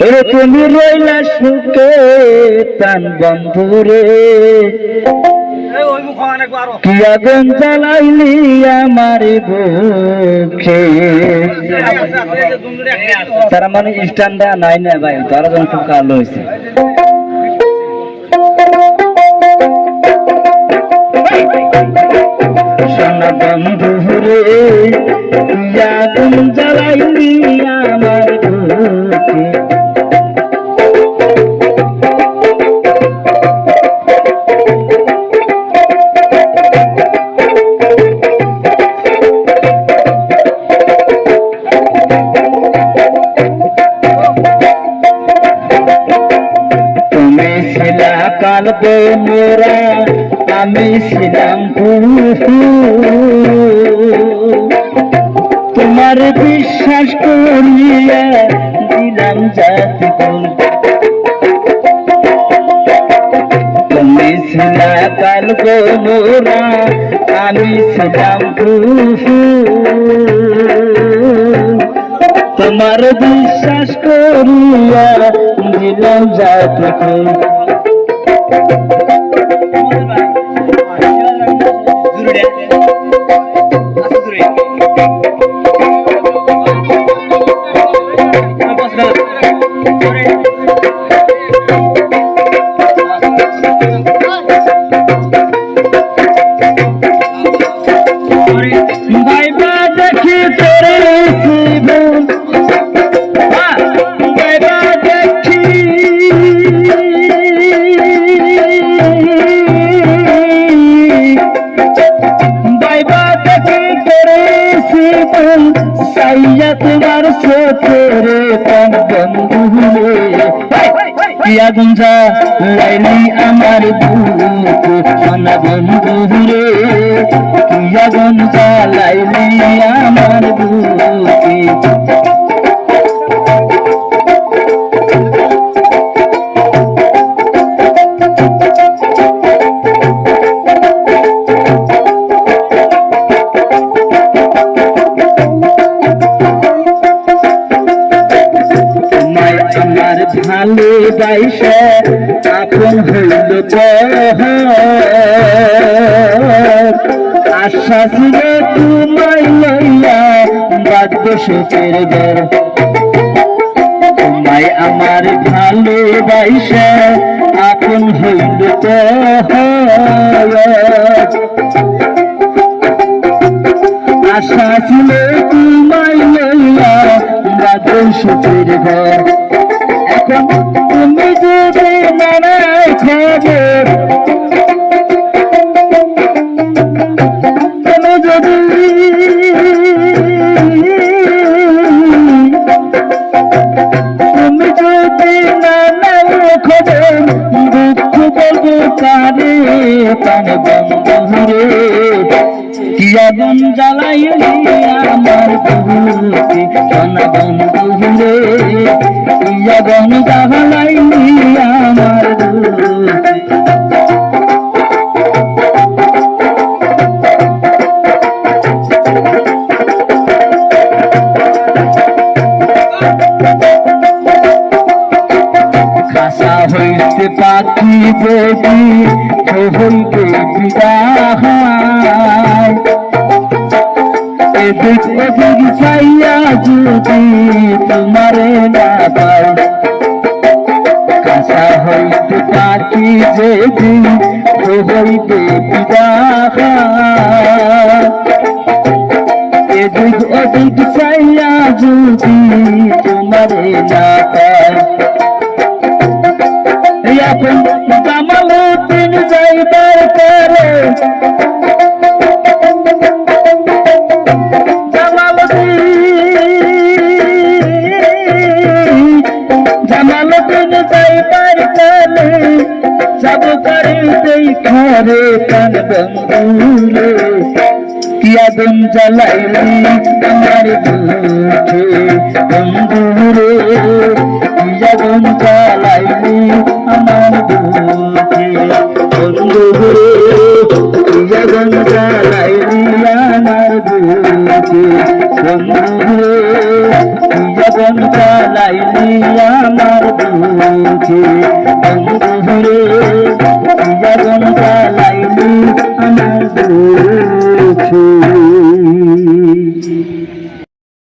ওরে তুমি রইলা সুখে প্রাণ বন্ধুরে কি আগুন জ্বালাইলি আমার বুকে? তারা মানে স্ট্যান্ডা নাই না ভাই তারা যখন খুব কালো হয়েছে সোনা বন্ধু রে আগুন জ্বালাইলি আমার ছিলা কালবে মোরা আমি ছিলাম পুরু তোমার বিশ্বাস করিয়া দিলাম জাতি তুমি ছিলা কালবে মোরা আমি ছিলাম তোমার বিশ্বাস করিয়া দিলাম জাতি ভাইবা জীবন সাইয়া তোমার চোখের পান বন্ধু পিয়া গুঞ্জা লাইনি আমার বুক সোনা বন্ধু ভালোবাসা আপন হইল আশা ছিল তোমায় লইয়া বাদ্য সুখের ঘর। তোমায় আমার আপন হইল আশা ছিল লইয়া বাদ্য সুখের ঘর। দুঃখ বলব কারে প্রাণ বন্ধু রে কি আগুন জ্বালাইলি আমার বুকে সোনা বন্ধু রে কি আগুন আমার খাসা হইতে পাখি যদি হইতে বিদায় এদিক ওদিক চাইয়া যদি তোমারে না পাই কাঁচা হইতে পাখি যদি হইতে বিদায় এদিক ওদিক চাইয়া যদি তোমারে না পাই এখন জামালুদ্দিন যাইবার করে জামালুদ্দিন যাইবার করে যাব করে দেখারে কান বন্ধুরে কি আগুন জ্বালাইলি আমার বুকে বন্ধুরে কি আগুন জ্বালাইলি আমার বুকে বন্ধুরে কি আগুন জ্বালাইলি আমার দুঃখে যখন চালাইলি আমার দুঃখে যখন চালাইলি